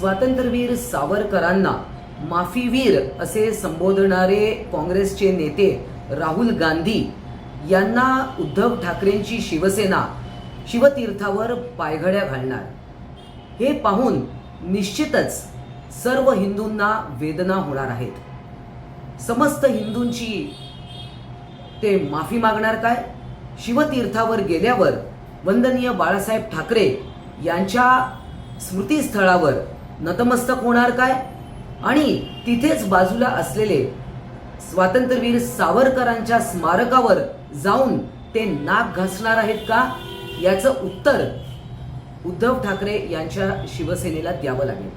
स्वातंत्र्यवीर सावरकरांना माफीवीर असे संबोधणारे काँग्रेसचे नेते राहुल गांधी यांना उद्धव ठाकरेंची शिवसेना शिवतीर्थावर पायघड्या घालणार. हे पाहून निश्चितच सर्व हिंदूंना वेदना होणार आहेत. समस्त हिंदूंची ते माफी मागणार काय? शिवतीर्थावर गेल्यावर वंदनीय बाळासाहेब ठाकरे यांच्या स्मृतीस्थळावर नतमस्तक होणार काय? आणि तिथेच बाजूला असलेले स्वातंत्र्यवीर सावरकरांच्या स्मारकावर जाऊन ते नाक घासणार आहेत का? याचं उत्तर उद्धव ठाकरे यांच्या शिवसेनेला द्यावं लागेल.